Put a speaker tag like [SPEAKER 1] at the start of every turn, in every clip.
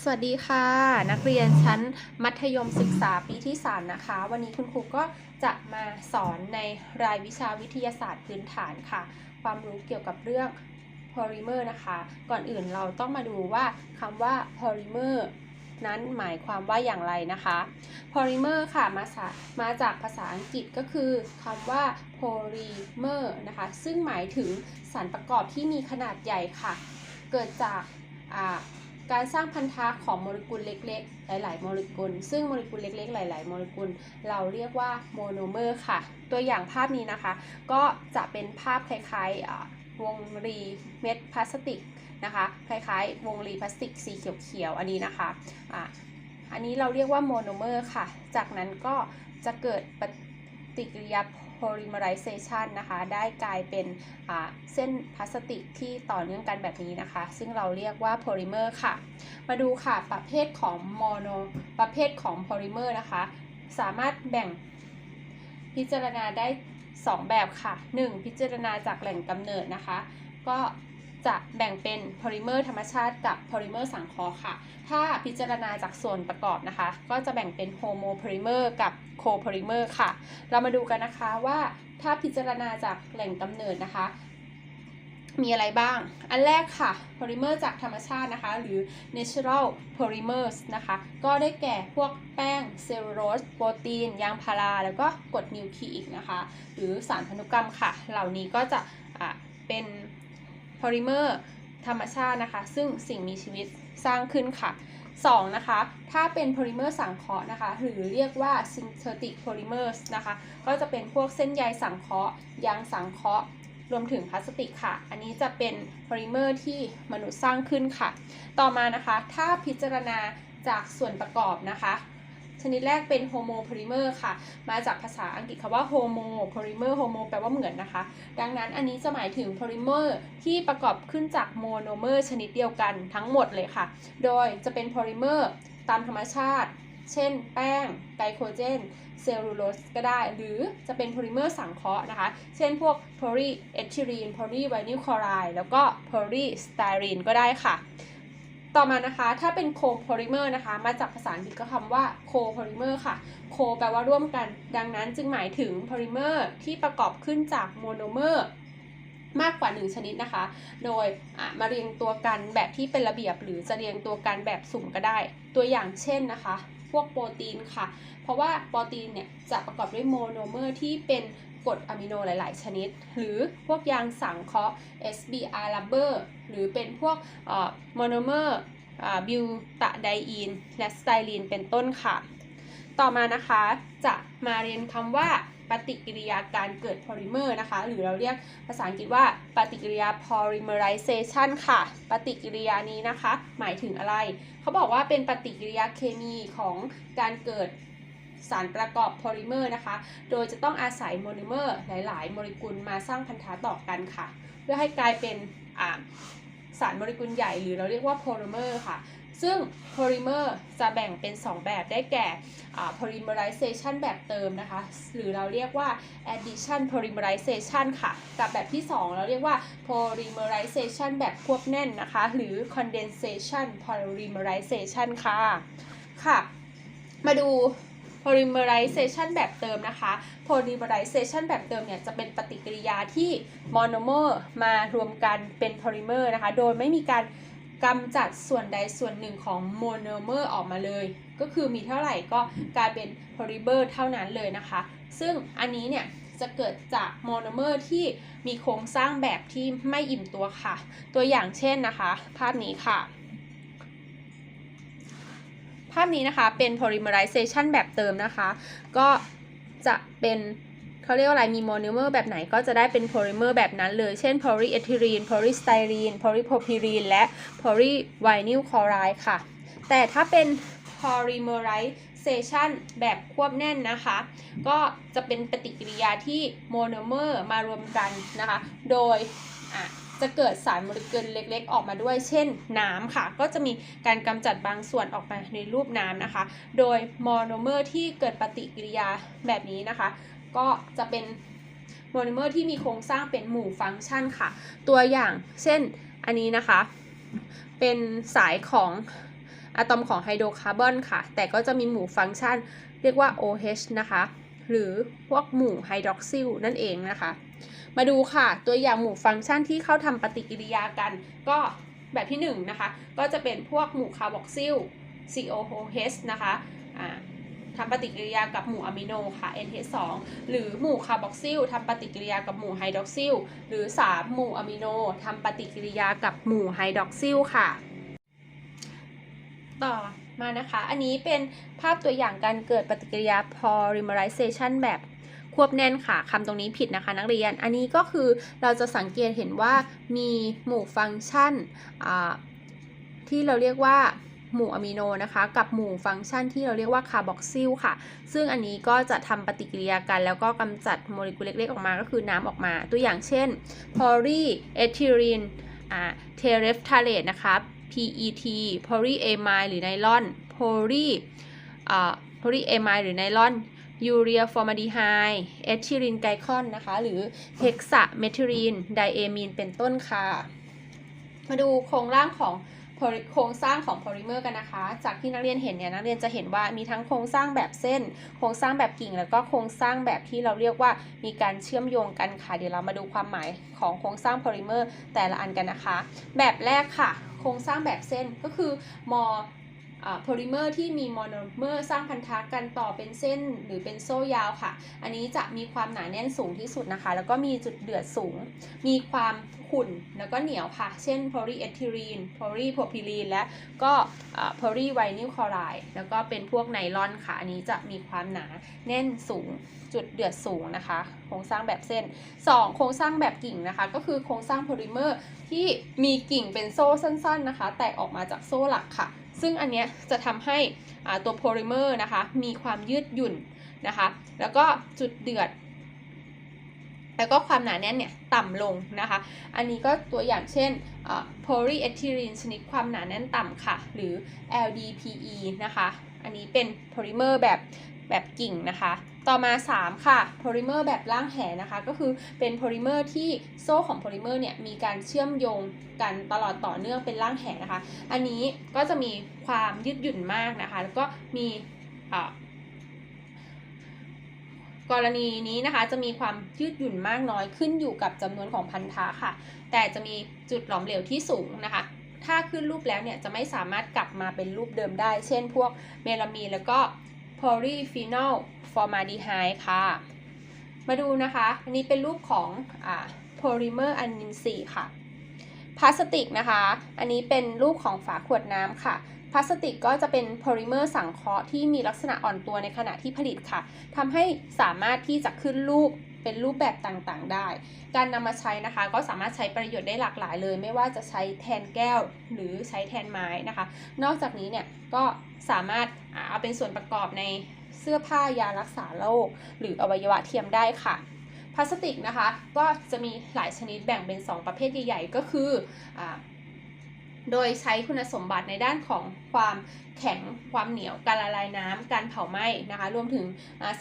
[SPEAKER 1] สวัสดีค่ะ นักเรียนชั้นมัธยมศึกษาปีที่ 3 นะคะ วันนี้คุณครูก็จะมาสอนในรายวิชาวิทยาศาสตร์พื้นฐานค่ะ ความรู้เกี่ยวกับเรื่อง polymer นะคะ ก่อนอื่นเราต้องมาดูว่าคำว่า polymer นั้นหมายความว่าอย่างไรนะคะ polymer ค่ะมาสามาจากภาษาอังกฤษก็คือคำว่า polymer นะคะ ซึ่งหมายถึงสารประกอบที่มีขนาดใหญ่ค่ะ เกิดจากอ่า การสร้างพันธะของโมเลกุลเล็กๆ หลายๆ โมเลกุล ซึ่งโมเลกุลเล็กๆ หลาย ๆ โมเลกุล เราเรียกว่าโมโนเมอร์ค่ะ ตัวอย่างภาพนี้นะคะ ก็จะเป็นภาพคล้ายๆวงรีเม็ดพลาสติกนะคะ คล้ายๆ วงรีพลาสติกสีเขียวๆ อันนี้นะคะอะอันนี้เราเรียกว่าโมโนเมอร์ค่ะ จากนั้นก็จะเกิดปฏิกิริยา polymerization นะคะ ได้กลายเป็นเส้นพลาสติกที่ต่อเนื่องกันแบบนี้นะคะ ซึ่งเราเรียกว่าโพลิเมอร์ค่ะ มาดูค่ะประเภทของโมโนประเภทของโพลิเมอร์นะคะ สามารถแบ่งพิจารณาได้ 2 แบบค่ะ 1. พิจารณาจากแหล่งกำเนิดนะคะ ก็ จะแบ่งเป็นโพลิเมอร์ธรรมชาติกับโพลิเมอร์สังเคราะห์ค่ะ ถ้าพิจารณาจากส่วนประกอบนะคะ ก็จะแบ่งเป็นโฮโมโพลิเมอร์กับโคโพลิเมอร์ค่ะ เรามาดูกันนะคะว่าถ้าพิจารณาจากแหล่งกำเนิดนะคะ มีอะไรบ้าง อันแรกค่ะโพลิเมอร์จากธรรมชาตินะคะ หรือ natural polymers นะคะ ก็ได้แก่พวกแป้งเซลลูโลสโปรตีน ยางพารา แล้วก็กรดนิวคลีอิกนะคะ หรือสารพันธุกรรมค่ะ เหล่านี้ก็จะอะเป็น โพลิเมอร์ธรรมชาตินะคะ ซึ่งสิ่งมีชีวิตสร้างขึ้นค่ะ 2. นะคะ ถ้าเป็นโพลิเมอร์สังเคราะห์นะคะ หรือเรียกว่า synthetic polymers นะคะ ก็จะเป็นพวกเส้นใยสังเคราะห์ยางสังเคราะห์ รวมถึงพลาสติกค่ะ อันนี้จะเป็นโพลิเมอร์ที่มนุษย์สร้างขึ้นค่ะ ต่อมานะคะ ถ้าพิจารณาจากส่วนประกอบนะคะ ชนิดแรกเป็นโฮโมโพลิเมอร์ค่ะ มาจากภาษาอังกฤษคำว่าโฮโมโพลิเมอร์โฮโมแปลว่าเหมือนนะคะ ดังนั้นอันนี้จะหมายถึงโพลิเมอร์ที่ประกอบขึ้นจากโมโนเมอร์ชนิดเดียวกันทั้งหมดเลยค่ะ โดยจะเป็นโพลิเมอร์ตามธรรมชาติ เช่น แป้ง ไกลโคเจน เซลลูโลสก็ได้ หรือจะเป็นโพลิเมอร์สังเคราะห์นะคะ เช่นพวกโพลีเอทิลีน โพลีไวนิลคลอไรด์ แล้วก็โพลีสไตรีนก็ได้ค่ะ ต่อมานะคะถ้าเป็นโคโพลิเมอร์นะคะมาจากภาษาอังกฤษก็คำว่าโคโพลิเมอร์ค่ะโคแปลว่าร่วมกัน ดังนั้นจึงหมายถึงโพลิเมอร์ที่ประกอบขึ้นจากโมโนเมอร์มากกว่า 1 ชนิดนะคะ โดยมาเรียงตัวกันแบบที่เป็นระเบียบ หรือจะเรียงตัวกันแบบสุ่มก็ได้ ตัวอย่างเช่นนะคะ พวกโปรตีนค่ะ เพราะว่าโปรตีนเนี่ยจะประกอบด้วยโมโนเมอร์ที่เป็น กรดอะมิโนหลาย ๆ ชนิด หรือพวกยางสังเคราะห์ SBR rubber หรือเป็นพวกโมโนเมอร์บิวตะไดอีน และสไตรีนเป็นต้นค่ะ ต่อมานะคะจะมาเรียนคำว่าปฏิกิริยาการเกิดโพลิเมอร์นะคะ หรือเราเรียกภาษาอังกฤษว่าปฏิกิริยา polymerization ค่ะ ปฏิกิริยานี้นะคะ หมายถึงอะไร เขาบอกว่าเป็นปฏิกิริยาเคมีของการเกิด สารประกอบโพลิเมอร์นะคะ โดยจะต้องอาศัยโมโนเมอร์หลาย ๆ โมเลกุลมาสร้างพันธะต่อกันค่ะ เพื่อให้กลายเป็นสารโมเลกุลใหญ่หรือเราเรียกว่าโพลิเมอร์ค่ะ ซึ่งโพลิเมอร์จะแบ่งเป็น 2 แบบได้แก่ polymerization แบบเติมนะคะ หรือเราเรียกว่า addition polymerization ค่ะ กับแบบที่ 2 เราเรียกว่า polymerization แบบควบแน่นนะคะ หรือ condensation polymerization ค่ะ ค่ะ มาดู polymerization แบบเติมนะคะ polymerization แบบเติมเนี่ยจะเป็นปฏิกิริยาที่โมโนเมอร์มารวมกันเป็นโพลิเมอร์นะคะ โดยไม่มีการกำจัดส่วนใดส่วนหนึ่งของโมโนเมอร์ออกมาเลย ก็คือมีเท่าไหร่ก็กลายเป็นโพลิเมอร์เท่านั้นเลยนะคะ ซึ่งอันนี้เนี่ยจะเกิดจากโมโนเมอร์ที่มีโครงสร้างแบบที่ไม่อิ่มตัวค่ะ ตัวอย่างเช่นนะคะ ภาพนี้ค่ะ ภาพนี้นะคะเป็น polymerization แบบเติมนะคะ ก็จะเป็นเขาเรียกว่าอะไรมีโมโนเมอร์แบบไหนก็จะได้เป็นโพลิเมอร์แบบนั้นเลย เช่น polyethylene polystyrene polypropylene และ polyvinyl chloride ค่ะ แต่ถ้าเป็น polymerization แบบควบแน่นนะคะ ก็จะเป็นปฏิกิริยาที่โมโนเมอร์มารวมกันนะคะ โดยอะ จะเกิดสารโมเลกุลเล็ก ๆ ออกมาด้วย เช่นน้ำค่ะ ก็จะมีการกำจัดบางส่วนออกมาในรูปน้ำนะคะ โดยโมโนเมอร์ที่เกิดปฏิกิริยาแบบนี้นะคะ ก็จะเป็นโมโนเมอร์ที่มีโครงสร้างเป็นหมู่ฟังก์ชันค่ะ ตัวอย่างเช่นอันนี้นะคะ เป็นสายของอะตอมของไฮโดรคาร์บอนค่ะ แต่ก็จะมีหมู่ฟังก์ชันเรียกว่า OH นะคะ หรือพวกหมู่ไฮดรอกซิลนั่นเองนะคะ มาดูค่ะ ตัวอย่างหมู่ฟังก์ชันที่เข้าทำปฏิกิริยากัน ก็แบบที่1นนะคะ ก็จะเป็นพวกหมู่คาร์บอกซิล COOH นะคะอ่าทำปฏิกิริยากับหมู่อะมิโนค่ะ NH2 หรือหมู่คาร์บอกซิลทำปฏิกิริยากับหมู่ไฮดรอกซิล หรือ 3 หมู่อะมิโนทำปฏิกิริยากับหมู่ไฮดรอกซิลค่ะ ต่อมานะคะ อันนี้เป็นภาพตัวอย่างการเกิดปฏิกิริยา polymerization แบบ ควบแน่นค่ะคำตรงนี้ผิดนะคะนักเรียน อันนี้ก็คือเราจะสังเกตเห็นว่ามีหมู่ฟังก์ชันที่เราเรียกว่าหมู่อะมิโนนะคะ กับหมู่ฟังก์ชันที่เราเรียกว่าคาร์บอกซิลค่ะ ซึ่งอันนี้ก็จะทำปฏิกิริยากัน แล้วก็กำจัดโมเลกุลเล็กๆออกมาก็คือน้ำออกมา ตัวอย่างเช่น polyethylene อ่า terephthalate นะคะ PET polyamide หรือไนลอน poly อ่า polyamide หรือไนลอน ยูเรียฟอร์มาดีไฮเอทิลินไกคอนนะคะ หรือเฮกซาเมทิลีนไดเอมีนเป็นต้นค่ะ มาดูโครงร่างของโครงสร้างของโพลิเมอร์กันนะคะ จากที่นักเรียนเห็นเนี่ยนักเรียนจะเห็นว่ามีทั้งโครงสร้างแบบเส้น โครงสร้างแบบกิ่ง แล้วก็โครงสร้างแบบที่เราเรียกว่ามีการเชื่อมโยงกันค่ะ เดี๋ยวเรามาดูความหมายของโครงสร้างโพลิเมอร์แต่ละอันกันนะคะ แบบแรกค่ะ โครงสร้างแบบเส้นก็คือมอ โพลิเมอร์ที่มีโมโนเมอร์สร้างพันธะกันต่อเป็นเส้นหรือเป็นโซ่ยาวค่ะ อันนี้จะมีความหนาแน่นสูงที่สุดนะคะ แล้วก็มีจุดเดือดสูง มีความขุ่นแล้วก็เหนียวค่ะ เช่นโพลีเอทิลีนโพลีโพรพิลีนและก็โพลีไวนิลคลอไรด์แล้วก็เป็นพวกไนลอนค่ะ อันนี้จะมีความหนาแน่นสูงจุดเดือดสูงนะคะ โครงสร้างแบบเส้น 2 โครงสร้างแบบกิ่งนะคะ ก็คือโครงสร้างโพลิเมอร์ที่มีกิ่งเป็นโซ่สั้น ๆนะคะ แตกออกมาจากโซ่หลักค่ะ ซึ่งอันเนี้ยจะทำให้ตัวโพลิเมอร์นะคะมีความยืดหยุ่นนะคะแล้วก็จุดเดือด แล้วก็ความหนาแน่นเนี่ยต่ำลงนะคะ อันนี้ก็ตัวอย่างเช่นโพลีเอทิลีนชนิดความหนาแน่นต่ำค่ะ หรือ LDPE นะคะ อันนี้เป็นโพลิเมอร์แบบแบบกิ่งนะคะ ต่อมา 3 ค่ะโพลิเมอร์แบบล่างแหนะคะก็คือเป็นโพลิเมอร์ที่โซ่ของโพลิเมอร์เนี่ยมีการเชื่อมโยงกันตลอดต่อเนื่องเป็นล่างแหนะคะ อันนี้ก็จะมีความยืดหยุ่นมากนะคะ แล้วก็มีกรณีนี้นะคะจะมีความยืดหยุ่นมากน้อยขึ้นอยู่กับจำนวนของพันธะค่ะ แต่จะมีจุดหลอมเหลวที่สูงนะคะ ถ้าขึ้นรูปแล้วเนี่ยจะไม่สามารถกลับมาเป็นรูปเดิมได้ เช่นพวกเมลามีนแล้วก็ โพลีฟีนอลฟอร์มาดีไฮค่ะ มาดูนะคะ อันนี้เป็นรูปของอ่าโพลิเมอร์อันนินซีค่ะ พลาสติกนะคะ อันนี้เป็นรูปของฝาขวดน้ำค่ะพลาสติกก็จะเป็นโพลิเมอร์สังเคราะห์ที่มีลักษณะอ่อนตัวในขณะที่ผลิตค่ะ ทำให้สามารถที่จะขึ้นรูป เป็นรูปแบบต่างๆได้ การนำมาใช้นะคะ ก็สามารถใช้ประโยชน์ได้หลากหลายเลย ไม่ว่าจะใช้แทนแก้วหรือใช้แทนไม้นะคะ นอกจากนี้เนี่ยก็สามารถเอาเป็นส่วนประกอบในเสื้อผ้ายารักษาโรคหรืออวัยวะเทียมได้ค่ะพลาสติกนะคะก็จะมีหลายชนิดแบ่งเป็น 2 ประเภทใหญ่ๆ ก็คืออ โดยใช้คุณสมบัติในด้านของความแข็ง ความเหนียว การละลายน้ำการเผาไหม้นะคะ รวมถึง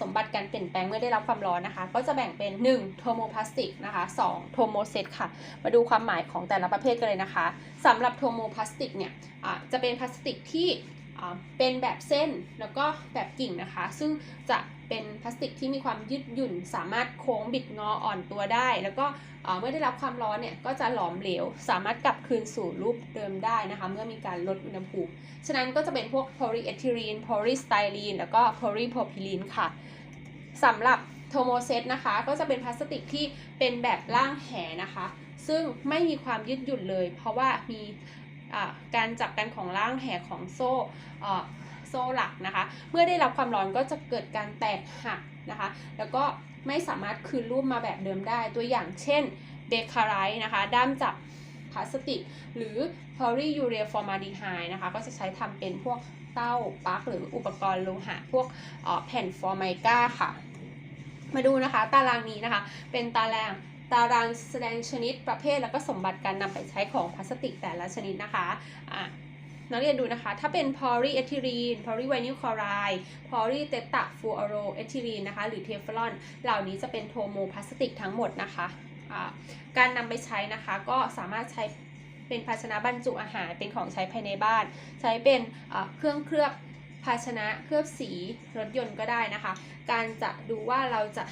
[SPEAKER 1] สมบัติการเปลี่ยนแปลงเมื่อได้รับความร้อนนะคะ ก็จะแบ่งเป็น 1. โทโมพลาสติกนะคะ2โทโมเซตค่ะ มาดูความหมายของแต่ละประเภทกันเลยนะคะสำหรับโทโมพลาสติกเนี่ยจะเป็นพลาสติกที่ เป็นแบบเส้นแล้วก็แบบกิ่งนะคะ ซึ่งจะเป็นพลาสติกที่มีความยืดหยุ่น สามารถโค้งบิดงออ่อนตัวได้ แล้วก็เมื่อได้รับความร้อนเนี่ยก็จะหลอมเหลว สามารถกลับคืนสู่รูปเดิมได้นะคะ เมื่อมีการลดอุณหภูมิ ฉะนั้นก็จะเป็นพวกโพลีเอทิลีนโพลีสไตรีนแล้วก็โพลีโพรพิลีนค่ะสำหรับโทโมเซตนะคะก็จะเป็นพลาสติกที่เป็นแบบล่างแหนะคะ ซึ่งไม่มีความยืดหยุ่นเลย เพราะว่ามี การจับกันของล่างแหกของโซ่โซ่หลักนะคะ เมื่อได้รับความร้อนก็จะเกิดการแตกหักนะคะ แล้วก็ไม่สามารถคืนรูปมาแบบเดิมได้ ตัวอย่างเช่นเบคาไรต์นะคะ ด้ามจับพลาสติก หรือ polyurea formaldehyde นะคะ ก็จะใช้ทำเป็นพวกเต้าปลั๊กหรืออุปกรณ์โลหะ พวกออแผ่นฟอร์ไมก้าค่ะ มาดูนะคะ ตารางนี้นะคะ เป็นตาราง ตารางแสดงชนิดประเภทแล้วก็สมบัติการนำไปใช้ของพลาสติกแต่ละชนิดนะคะอะนักเรียนดูนะคะ ถ้าเป็น polyethylene polyvinyl chloride polytetrafluoroethylene นะคะ หรือเทฟลอน เหล่านี้จะเป็นโทโมพลาสติกทั้งหมดนะคะะการนำไปใช้นะคะก็สามารถใช้เป็นภาชนะบรรจุอาหาร เป็นของใช้ภายในบ้าน ใช้เป็นเครื่องเคลือบภาชนะเคลือบสีรถยนต์ก็ได้นะคะ การจะดูว่าเราจะ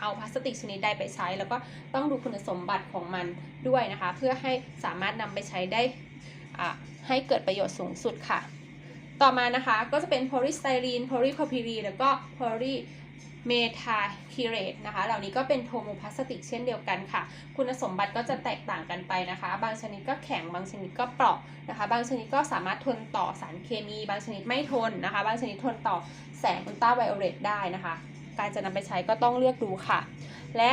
[SPEAKER 1] เอาพลาสติกชนิดใดไปใช้ แล้วก็ต้องดูคุณสมบัติของมันด้วยนะคะ เพื่อให้สามารถนำไปใช้ได้ให้เกิดประโยชน์สูงสุดค่ะ ต่อมานะคะก็จะเป็นโพลีสไตรีนโพลีพ r พิลีนแล้วก็โพลีเมทาคิเรตนะคะ เหล่านี้ก็เป็นโทโมพลาสติกเช่นเดียวกันค่ะ คุณสมบัติก็จะแตกต่างกันไปนะคะ บางชนิดก็แข็ง บางชนิดก็เปราะนะคะ บางชนิดก็สามารถทนต่อสารเคมี บางชนิดไม่ทนนะคะ บางชนิดทนต่อแสงอุลตราไวโอเลตได้นะคะ การจะนำไปใช้ก็ต้องเลือกดูค่ะ และ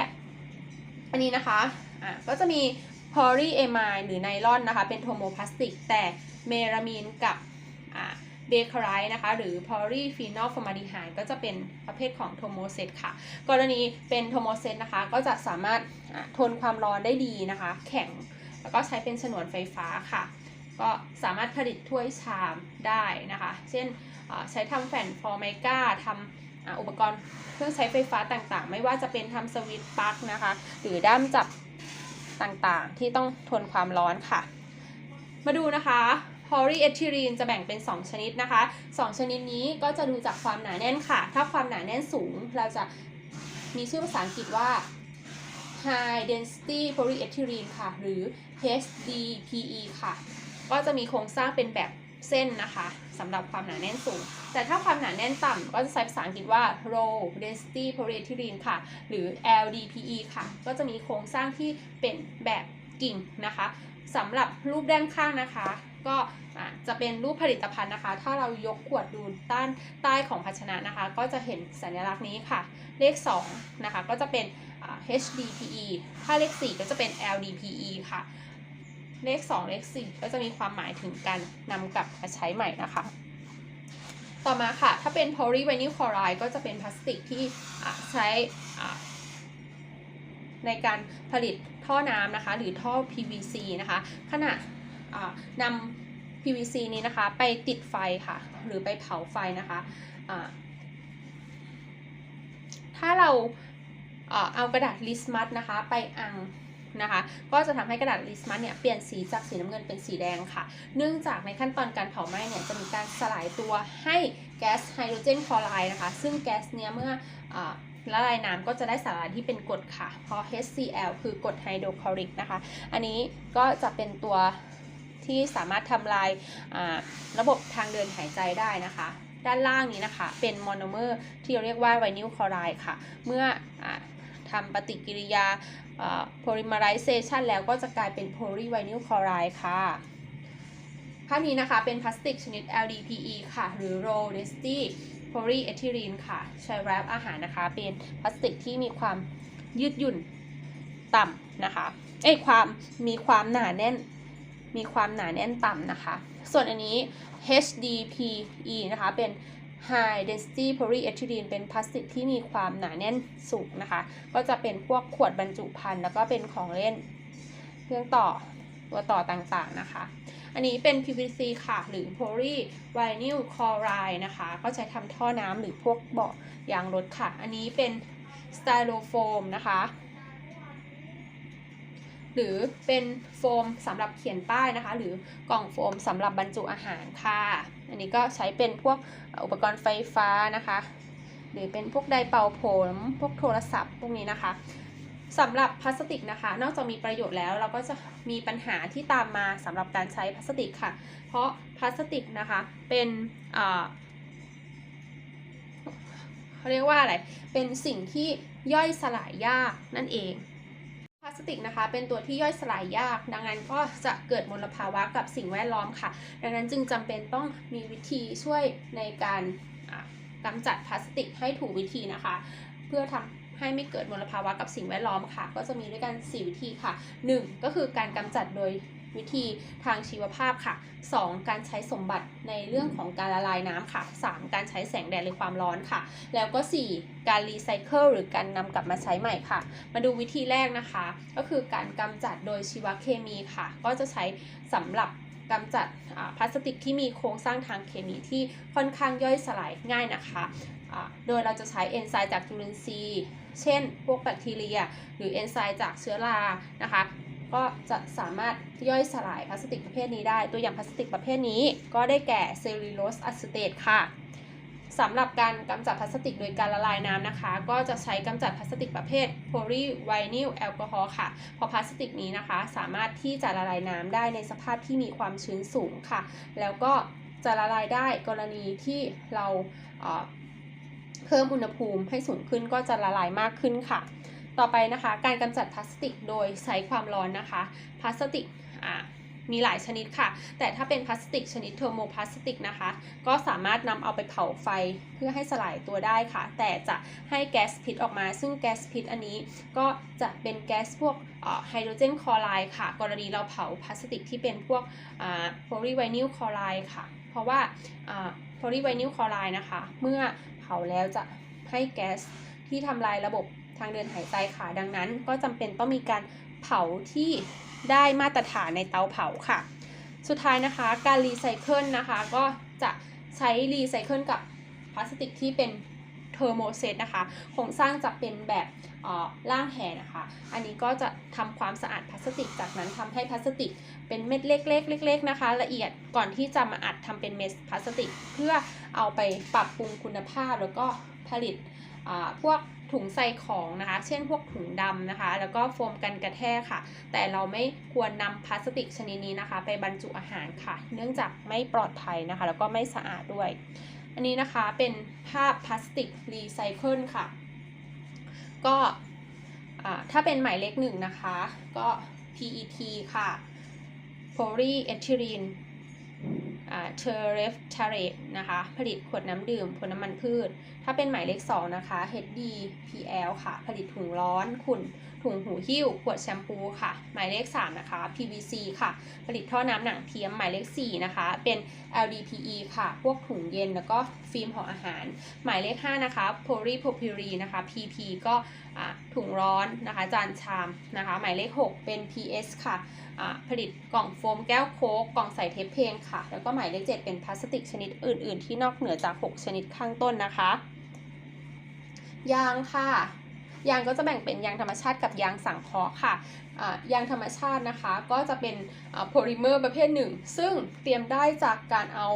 [SPEAKER 1] อันนี้นะคะอะก็จะมีพอลีเอมายหรือไนลอนนะคะ เป็นโทโมพลาสติก แต่เมรามีนกับอ่าเบคไรด์นะคะ หรือพอลีฟีนอลฟอร์มาดีไฮด์ก็จะเป็นประเภทของโทโมเซตค่ะ กรณีเป็นโทโมเซตนะคะ ก็จะสามารถทนความร้อนได้ดีนะคะ แข็ง แล้วก็ใช้เป็นฉนวนไฟฟ้าค่ะ ก็สามารถผลิตถ้วยชามได้นะคะ เช่นใช้ทำแผ่นฟอร์ไมก้าทำ อุปกรณ์เครื่องใช้ไฟฟ้าต่างๆ ไม่ว่าจะเป็นทำสวิตช์ปลั๊กนะคะ หรือด้ามจับต่างๆ ที่ต้องทนความร้อนค่ะ มาดูนะคะพอลีเอทิลีนจะแบ่งเป็น 2 ชนิดนะคะ 2 ชนิดนี้ก็จะดูจากความหนาแน่นค่ะ ถ้าความหนาแน่นสูงเราจะมีชื่อภาษาอังกฤษว่า High Density Polyethylene ค่ะ หรือ HDPE ค่ะ ก็จะมีโครงสร้างเป็นแบบ เส้นนะคะสำหรับความหนาแน่นสูง แต่ถ้าความหนาแน่นต่ำก็จะใช้ภาษาอังกฤษว่า Low Density Polyethylene ค่ะ หรือ LDPE ค่ะ ก็จะมีโครงสร้างที่เป็นแบบกิ่งนะคะสำหรับรูปด้านข้างนะคะ ก็ะจะเป็นรูปผลิตภัณฑ์นะคะ ถ้าเรายกขวดดูด้านใต้ของภาชนะนะคะ ก็จะเห็นสัญลักษณ์นี้ค่ะ เลข2นะคะก็จะเป็น HDPE ถ้าเลข 4 ก็จะเป็น LDPE ค่ะ เลข 2 เลข 4 ก็จะมีความหมายถึงการนำกลับมาใช้ใหม่นะคะ ต่อมาค่ะ ถ้าเป็น polyvinyl chloride ก็จะเป็นพลาสติกที่ใช้ในการผลิตท่อน้ำนะคะ หรือท่อ PVC นะคะ ขณะนำ PVC นี้นะคะไปติดไฟค่ะ หรือไปเผาไฟนะคะอ่าถ้าเราเอ่อเอากระดาษลิสมัสนะคะ ไปอัง นะคะ ก็จะทำให้กระดาษลิสมัสเนี่ยเปลี่ยนสีจากสีน้ำเงินเป็นสีแดงค่ะ เนื่องจากในขั้นตอนการเผาไหม้เนี่ยจะมีการสลายตัวให้แก๊สไฮโดรเจนคลอไรด์นะคะ ซึ่งแก๊สเนี้ยเมื่อละลายน้ำก็จะได้สารที่เป็นกรดค่ะ เพราะ HCl คือกรดไฮโดรคลอริกนะคะ อันนี้ก็จะเป็นตัวที่สามารถทำลายระบบทางเดินหายใจได้นะคะ ด้านล่างนี้นะคะ เป็นมอนโมอร์ที่เราเรียกว่าไวนิลคลอไรด์ค่ะ เมื่ออทำปฏิกิริยา polymerization แล้วก็จะกลายเป็น polyvinyl chloride ค่ะภาพนี้นะคะเป็นพลาสติกชนิด LDPE ค่ะ หรือ low density polyethylene ค่ะ ใช้แรปอาหารนะคะ เป็นพลาสติกที่มีความยืดหยุ่นต่ำนะคะ เอ้ความมีความหนาแน่น มีความหนาแน่นต่ำนะคะ ส่วนอันนี้ HDPE นะคะ เป็น High Density Polyethylene เป็นพลาสติกที่มีความหนาแน่นสูงนะคะ ก็จะเป็นพวกขวดบรรจุภัณฑ์แล้วก็เป็นของเล่น เครื่องต่อตัวต่อต่างๆนะคะ อันนี้เป็น PVC ค่ะ หรือ Polyvinyl Chloride นะคะ ก็ใช้ทำท่อน้ำหรือพวกเบาะยางรถค่ะ อันนี้เป็น Styrofoam นะคะ หรือเป็นโฟมสำหรับเขียนป้ายนะคะ หรือกล่องโฟมสำหรับบรรจุอาหารค่ะ อันนี้ก็ใช้เป็นพวกอุปกรณ์ไฟฟ้านะคะ หรือเป็นพวกไดร์เป่าผมพวกโทรศัพท์พวกนี้นะคะสำหรับพลาสติกนะคะ นอกจากมีประโยชน์แล้วเราก็จะมีปัญหาที่ตามมาสำหรับการใช้พลาสติกค่ะ เพราะพลาสติกนะคะเป็นอ่อเขาเรียกว่าอะไร เป็นสิ่งที่ย่อยสลายยากนั่นเอง พลาสติกนะคะ เป็นตัวที่ย่อยสลายยาก ดังนั้นก็จะเกิดมลภาวะกับสิ่งแวดล้อมค่ะ ดังนั้นจึงจำเป็นต้องมีวิธีช่วยในการอะกำจัดพลาสติกให้ถูกวิธีนะคะ เพื่อทำให้ไม่เกิดมลภาวะกับสิ่งแวดล้อมค่ะ ก็จะมีด้วยกัน 4 วิธีค่ะ 1. ก็คือการกำจัดโดย วิธีทางชีวภาพค่ะ 2. การใช้สมบัติในเรื่องของการละลายน้ำค่ะ 3. การใช้แสงแดดหรือความร้อนค่ะ แล้วก็ 4. การรีไซเคิลหรือการนำกลับมาใช้ใหม่ค่ะ มาดูวิธีแรกนะคะ ก็คือการกำจัดโดยชีวเคมีค่ะ ก็จะใช้สำหรับกำจัดพลาสติกที่มีโครงสร้างทางเคมีที่ค่อนข้างย่อยสลายง่ายนะคะ โดยเราจะใช้เอนไซม์จากจุลินทรีย์ เช่น พวกแบคทีเรีย หรือเอนไซม์จากเชื้อรา นะคะ ก็จะสามารถย่อยสลายพลาสติกประเภทนี้ได้ ตัวอย่างพลาสติกประเภทนี้ ก็ได้แก่เซลลูโลสอะซิเตตค่ะสำหรับการกำจัดพลาสติกโดยการละลายน้ำนะคะ ก็จะใช้กำจัดพลาสติกประเภทโพลีไวนิลแอลกอฮอล์ค่ะเพราะพลาสติกนี้นะคะ สามารถที่จะละลายน้ำได้ในสภาพที่มีความชื้นสูงค่ะ แล้วก็จะละลายได้กรณีที่เราเอ่อเพิ่มอุณหภูมิให้สูงขึ้นก็จะละลายมากขึ้นค่ะ ต่อไปนะคะ การกำจัดพลาสติกโดยใช้ความร้อนนะคะ พลาสติกอ่ามีหลายชนิดค่ะ แต่ถ้าเป็นพลาสติกชนิดเทอร์โมพลาสติกนะคะ ก็สามารถนำเอาไปเผาไฟเพื่อให้สลายตัวได้ค่ะ แต่จะให้แก๊สพิษออกมา ซึ่งแก๊สพิษอันนี้ก็จะเป็นแก๊สพวกไฮโดรเจนคลอไรด์ค่ะ กรณีเราเผาพลาสติกที่เป็นพวกโพลีไวนิลคลอไรด์ค่ะ เพราะว่าโพลีไวนิลคลอไรด์นะคะ เมื่อเผาแล้วจะให้แก๊สที่ทำลายระบบ ทางเดินหายใจค่ะ ดังนั้น ก็จำเป็นต้องมีการเผาที่ได้มาตรฐานในเตาเผาค่ะ สุดท้ายนะคะการรีไซเคิลนะคะก็จะใช้รีไซเคิลกับพลาสติกที่เป็นเทอร์โมเซตนะคะโครงสร้างจะเป็นแบบอ่อล่างแหนะคะ อันนี้ก็จะทำความสะอาดพลาสติก จากนั้นทำให้พลาสติกเป็นเม็ดเล็กๆเล็กๆนะคะ ละเอียดก่อนที่จะมาอัดทำเป็นเม็ดพลาสติก เพื่อเอาไปปรับปรุงคุณภาพแล้วก็ผลิตอ่าพวก ถุงใส่ของนะคะ เช่นพวกถุงดำนะคะ แล้วก็โฟมกันกระแทกค่ะ แต่เราไม่ควรนำพลาสติกชนิดนี้นะคะ ไปบรรจุอาหารค่ะ เนื่องจากไม่ปลอดภัยนะคะ แล้วก็ไม่สะอาดด้วย อันนี้นะคะเป็นภาพพลาสติกรีไซเคิลค่ะ ก็ถ้าเป็นหมายเลขหนึ่งนะคะ ก็ PET ค่ะ polyethylene เทอร์เรฟทาเรตนะคะ ผลิตขวดน้ำดื่มผลน้ำมันพืช ถ้าเป็นหมายเลข 2 นะคะ HDPL ค่ะ ผลิตถุงร้อนขุ่น ถุงหูหิ้ว ขวดแชมพูค่ะ หมายเลข 3 นะคะ PVC ค่ะ ผลิตท่อน้ำหนังเทียมหมายเลข 4 นะคะ เป็น LDPE ค่ะ พวกถุงเย็นแล้วก็ฟิล์มห่ออาหาร หมายเลข 5 นะคะ Polypropylene นะคะ PP ก็ถุงร้อนนะคะ จานชามนะคะ หมายเลข 6 เป็น PS ค่ะ ผลิตกล่องโฟมแก้วโค้ก กล่องใส่เทปเพลงค่ะ แล้วก็หมายเลข 7 เป็นพลาสติกชนิดอื่น ๆ ที่นอกเหนือจาก 6 ชนิดข้างต้นนะคะ ยางค่ะ ยางก็จะแบ่งเป็นยางธรรมชาติกับยางสังเคราะห์ค่ะยางธรรมชาตินะคะก็จะเป็นโพลิเมอร์ประเภทหนึ่ง ซึ่งเตรียมได้จากการเอา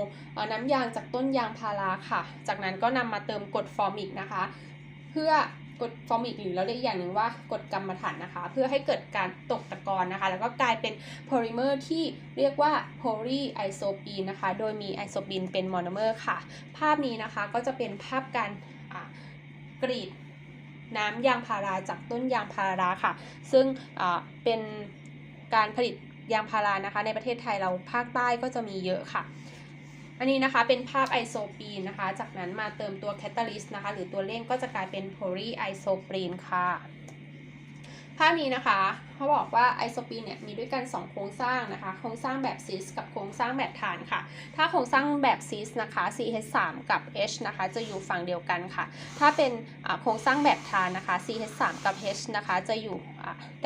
[SPEAKER 1] น้ำยางจากต้นยางพาราค่ะ จากนั้นก็นำมาเติมกรดฟอร์มิกนะคะ เพื่อกดฟอร์มิกหรือเราเรียกอย่างหนึ่งว่ากดกรรมฐานนะคะ เพื่อให้เกิดการตกตะกอนนะคะ แล้วก็กลายเป็นโพลิเมอร์ที่เรียกว่าโพลีไอโซปีนนะคะ โดยมีไอโซปีนเป็นมอนเมอร์ค่ะ ภาพนี้นะคะก็จะเป็นภาพการกรีด น้ำยางพาราจากต้นยางพาราค่ะ ซึ่งเป็นการผลิตยางพารานะคะ ในประเทศไทยเราภาคใต้ก็จะมีเยอะค่ะ อันนี้นะคะเป็นภาพไอโซปีนนะคะ จากนั้นมาเติมตัวแคตตาลิสต์นะคะ หรือตัวเร่งก็จะกลายเป็นโพลีไอโซปรีนค่ะ ภาพนี้นะคะเขาบอกว่าไอโซปีนเนี่ยมีด้วยกัน 2 โครงสร้างนะคะ โครงสร้างแบบซิสกับโครงสร้างแบบฐานค่ะ ถ้าโครงสร้างแบบซิสนะคะ CH3 กับ H นะคะ จะอยู่ฝั่งเดียวกันค่ะ ถ้าเป็นโครงสร้างแบบฐานนะคะ CH3 กับ H นะคะ จะอยู่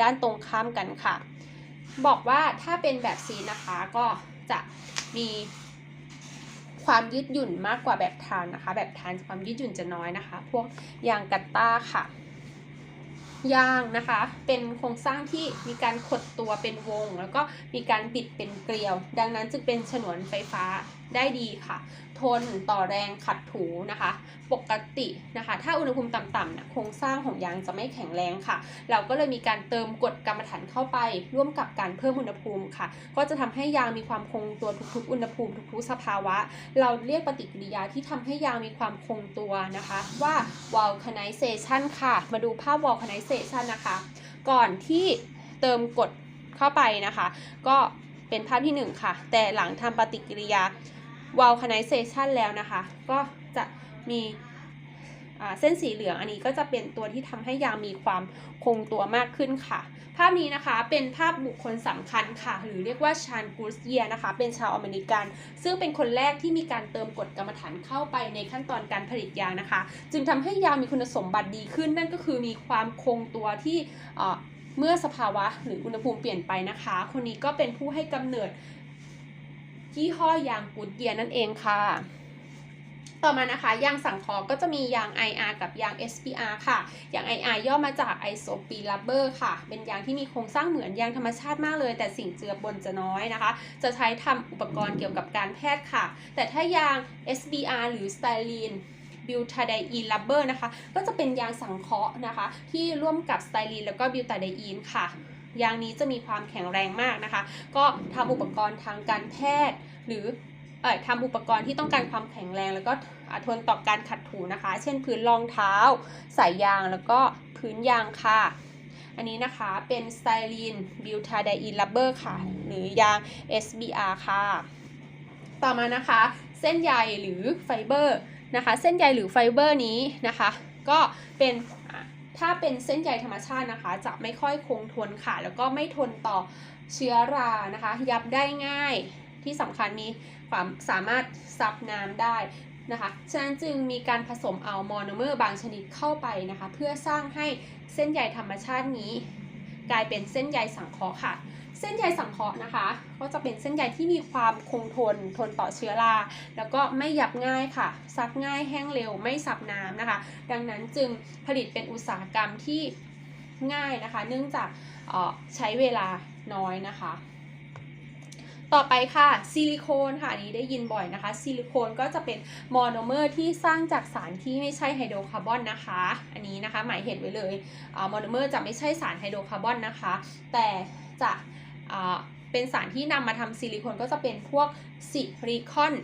[SPEAKER 1] ด้านตรงข้ามกันค่ะ บอกว่าถ้าเป็นแบบซีนะคะก็จะมีความยืดหยุ่นมากกว่าแบบทานนะคะ แบบทานความยืดหยุ่นจะน้อยนะคะ พวกยางกัตต้าค่ะ ยางนะคะ เป็นโครงสร้างที่มีการขดตัวเป็นวง แล้วก็มีการบิดเป็นเกลียว ดังนั้นจึงเป็นฉนวนไฟฟ้าได้ดีค่ะทนต่อแรงขัดถูนะคะ ปกตินะคะ ถ้าอุณหภูมิต่ำๆนะโครงสร้างของยางจะไม่แข็งแรงค่ะ เราก็เลยมีการเติมกรดกรรมฐานเข้าไป ร่วมกับการเพิ่มอุณหภูมิค่ะ ก็จะทำให้ยางมีความคงตัวทุกๆ อุณหภูมิทุกๆสภาวะ เราเรียกปฏิกิริยาที่ทำให้ยางมีความคงตัวนะคะ ว่า vulcanization ค่ะ มาดูภาพ vulcanization นะคะ ก่อนที่เติมกรดเข้าไปนะคะ ก็เป็นภาพที่หนึ่งค่ะ แต่หลังทำปฏิกิริยา vulcanization แล้วนะคะ ก็จะมีเส้นสีเหลืองอันนี้ก็จะเป็นตัวที่ทำให้ยางมีความคงตัวมากขึ้นค่ะ ภาพนี้นะคะเป็นภาพบุคคลสำคัญค่ะ หรือเรียกว่าชานกูสเยียนะคะ เป็นชาวอเมริกัน ซึ่งเป็นคนแรกที่มีการเติมกรดกรรมฐานเข้าไปในขั้นตอนการผลิตยางนะคะ จึงทำให้ยางมีคุณสมบัติดีขึ้น นั่นก็คือมีความคงตัวที่เอ่อเมื่อสภาวะหรืออุณหภูมิเปลี่ยนไปนะคะ คนนี้ก็เป็นผู้ให้กำเนิด ยี่ห้อยางกูดเยียนั่นเองค่ะ ต่อมานะคะ ยางสังเคราะห์ก็จะมียาง IR กับยาง SPR ค่ะ ยาง IR ย่อมาจาก Isopre rubber ค่ะ เป็นยางที่มีโครงสร้างเหมือนยางธรรมชาติมากเลย แต่สิ่งเจือปนจะน้อยนะคะ จะใช้ทำอุปกรณ์เกี่ยวกับการแพทย์ค่ะ แต่ถ้ายาง SBR หรือ Styrene butadiene rubber นะคะ ก็จะเป็นยางสังเคราะห์นะคะ ที่ร่วมกับ Styrene แล้วก็ butadiene ค่ะ ยางนี้จะมีความแข็งแรงมากนะคะ ก็ทำอุปกรณ์ทางการแพทย์ หรือเอ่อทำอุปกรณ์ที่ต้องการความแข็งแรง แล้วก็ทนต่อการขัดถูนะคะ เช่นพื้นรองเท้า สายยางแล้วก็พื้นยางค่ะ อันนี้นะคะเป็น Styrene butadiene rubber ค่ะ หรือยาง SBR ค่ะ ต่อมานะคะ เส้นใยหรือไฟเบอร์นะคะ เส้นใยหรือไฟเบอร์นี้นะคะ ก็เป็นอะ ถ้าเป็นเส้นใยธรรมชาตินะคะ จะไม่ค่อยคงทนค่ะ แล้วก็ไม่ทนต่อเชื้อรานะคะ ยับได้ง่ายที่สำคัญมีความสามารถซับน้ำได้นะคะฉะนั้นจึงมีการผสมเอามอนเมอร์บางชนิดเข้าไปนะคะ เพื่อสร้างให้เส้นใยธรรมชาตินี้ กลายเป็นเส้นใยสังเคราะห์ค่ะ เส้นใยสังเคราะห์นะคะ ก็จะเป็นเส้นใยที่มีความคงทน ทนต่อเชื้อรา แล้วก็ไม่หยับง่ายค่ะ ซักง่ายแห้งเร็ว ไม่สับน้ำนะคะ ดังนั้นจึงผลิตเป็นอุตสาหกรรมที่ง่ายนะคะ เนื่องจากออใช้เวลาน้อยนะคะ ต่อไปค่ะซิลิโคนค่ะนี้ได้ยินบ่อยนะคะซิลิโคนก็จะเป็นโมโนเมอร์ที่สร้างจากสารที่ไม่ใช่ไฮโดรคาร์บอนนะคะ อันนี้นะคะหมายเหตุไว้เลยโมโนเมอร์จะไม่ใช่สารไฮโดรคาร์บอนนะคะ แต่จะเป็นสารที่นำมาทำซิลิโคนก็จะเป็นพวกซิลิคอน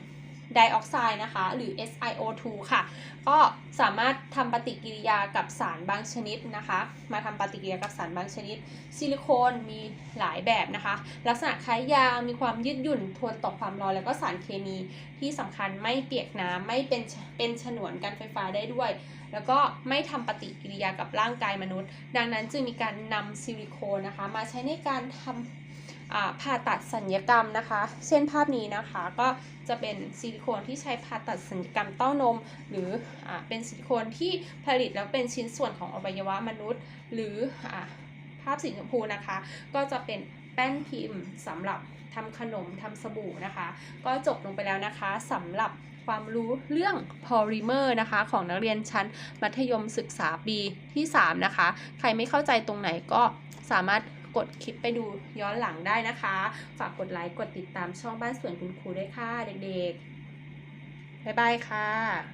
[SPEAKER 1] ไดออกไซด์นะคะ หรือ SiO2 ค่ะ ก็สามารถทำปฏิกิริยากับสารบางชนิดนะคะ มาทำปฏิกิริยากับสารบางชนิด ซิลิโคนมีหลายแบบนะคะ ลักษณะคล้ายยางมีความยืดหยุ่นทนต่อความร้อนแล้วก็สารเคมีที่สำคัญไม่เปียกน้ำไม่เป็นเป็นฉนวนกันไฟฟ้าได้ด้วย แล้วก็ไม่ทำปฏิกิริยากับร่างกายมนุษย์ ดังนั้นจึงมีการนำซิลิโคนนะคะ มาใช้ในการทำ ผ่าตัดสัญญกรรมนะคะ เช่นภาพนี้นะคะก็จะเป็นซิลิโคนที่ใช้ผ่าตัดสัญญกรรมเต้านม หรืออเป็นซิลิโคนที่ผลิตแล้วเป็นชิ้นส่วนของอวัยวะมนุษย์ หรืออภาพสีชมพูนะคะ ก็จะเป็นแป้นพิมพ์สำหรับทำขนมทำสบู่นะคะ ก็จบลงไปแล้วนะคะสำหรับความรู้เรื่องพอลิเมอร์นะคะ ของนักเรียนชั้นมัธยมศึกษาปีที่ 3 นะคะ ใครไม่เข้าใจตรงไหนก็สามารถ กดคลิปไปดูย้อนหลังได้นะคะ ฝากกดไลค์กดติดตามช่องบ้านสวนคุณครูด้วยค่ะเด็กๆ บ๊ายบายค่ะ